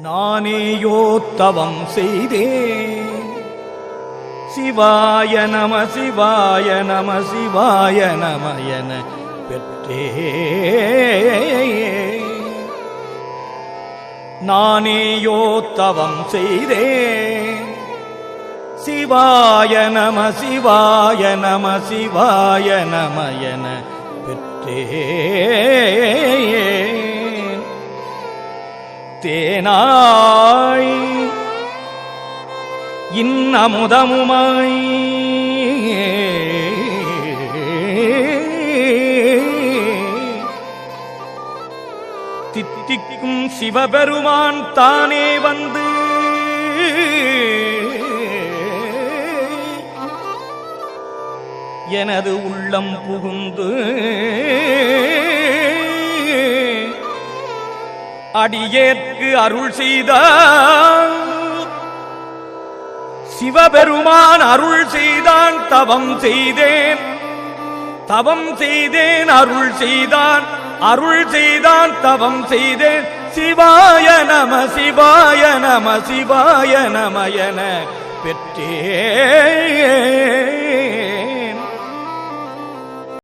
நானேயோ தவம் செய்தேன் சிவாய நம சிவாய நம சிவாய நம என பெற்றே. நானேயோ தவம் செய்தேன் சிவாய நம சிவாய நம சிவாய நம என பெற்றே. தேனாய் இன்னமுதமுமாய் தித்திக்கும் சிவபெருமான் தானே வந்து. எனது உள்ளம் புகுந்து அடியேற்கு அருள் செய்த சிவபெருமான் அருள் செய்தான் தவம் செய்தேன். தவம் செய்தேன் அருள் செய்தான். அருள் செய்தான் தவம் செய்தேன். சிவாய நம சிவாய நம சிவாய நம என பெற்றே